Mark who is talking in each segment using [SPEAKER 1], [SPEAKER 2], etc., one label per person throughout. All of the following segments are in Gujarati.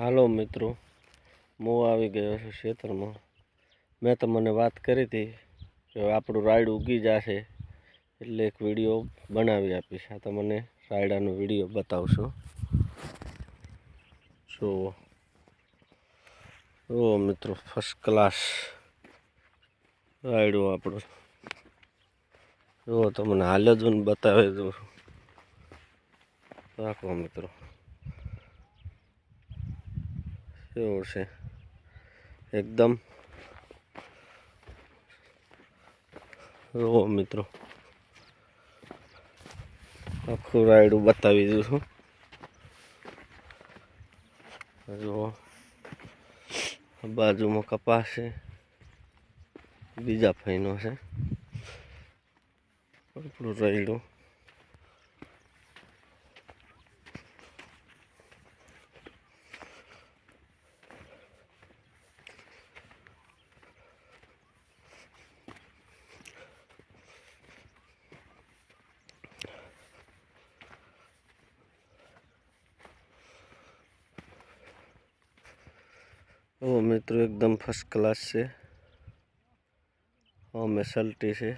[SPEAKER 1] હાલો મિત્રો, હું આવી ગયો છું ખેતરમાં મેં તમને વાત કરી હતી કે આપણું રાયડ ઉગી જશે એટલે એક વીડિયો બનાવી આપીશ. આ તમને રાયડાનો વીડિયો બતાવશો. જુઓ જુઓ મિત્રો ફર્સ્ટ ક્લાસ રાયડું આપણું. જુઓ તમને હાલ જ બતાવી દઉં છું. રાખો મિત્રો. કેવું છે. એકદમ. જુઓ મિત્રો. આખું રાયડું બતાવી દઉં છું. જુઓ. બાજુમાં કપાસ છે. બીજા ફઈનો છે. આપણું રાયડું ઓ મિત્રો, એકદમ ફર્સ્ટ ક્લાસ છે. અમે સલ્ટી છે.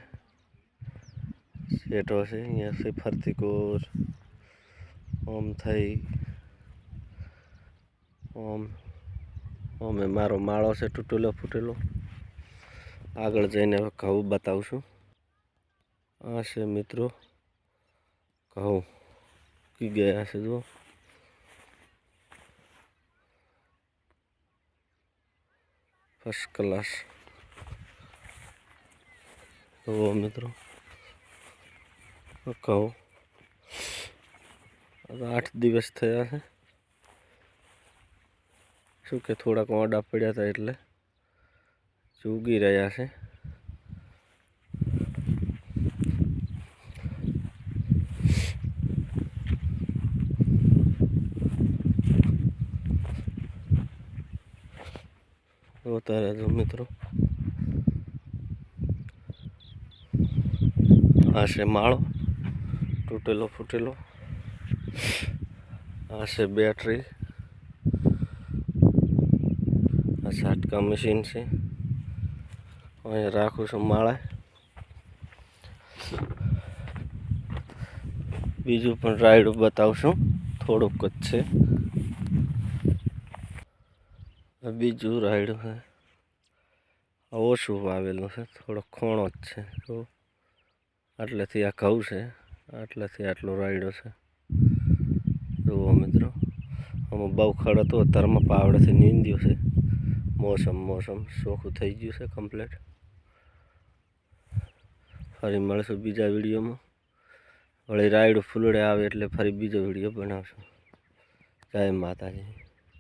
[SPEAKER 1] સેટો છે અહીંયાથી ફરતી કોર ઓમ થઈ. ઓમ ઓમે મારો માળો છે, તૂટેલો ફૂટેલો. આગળ જઈને ઘઉં બતાવશું. આ છે મિત્રો, ઘઉં. કી ગયા છે જો ફર્સ્ટ ક્લાસ તો મિત્રો કહો આઠ દિવસ થયા છે. શું કે, થોડાક ઓડા પડ્યા હતા એટલે. ઉગી રહ્યા છે. જોતા રહેજો મિત્રો. આ છે માળો. તૂટેલો ફૂટેલો. આ છે બેટરી. આ સાટકા મશીન છે. અહીંયા રાખું છું માળા. બીજું પણ રાઈડ બતાવશું. થોડુંક જ છે. બીજું રાયડું છે ઓછું વાવેલું છે થોડો ખોણો જ છે. તો આટલેથી આ ઘઉં છે. આટલેથી આટલો રાયડો છે. જુઓ મિત્રો આમાં બહુ ખડ હતો અત્યારમાં પાવડેથી નીંદ્યું છે. મોસમ મોસમ ચોખ્ખું થઈ ગયું છે કમ્પ્લીટ ફરી મળશું બીજા વિડીયોમાં. વળી રાયડું ફૂલડે આવે એટલે ફરી બીજો વીડિયો બનાવશું. જય માતાજી.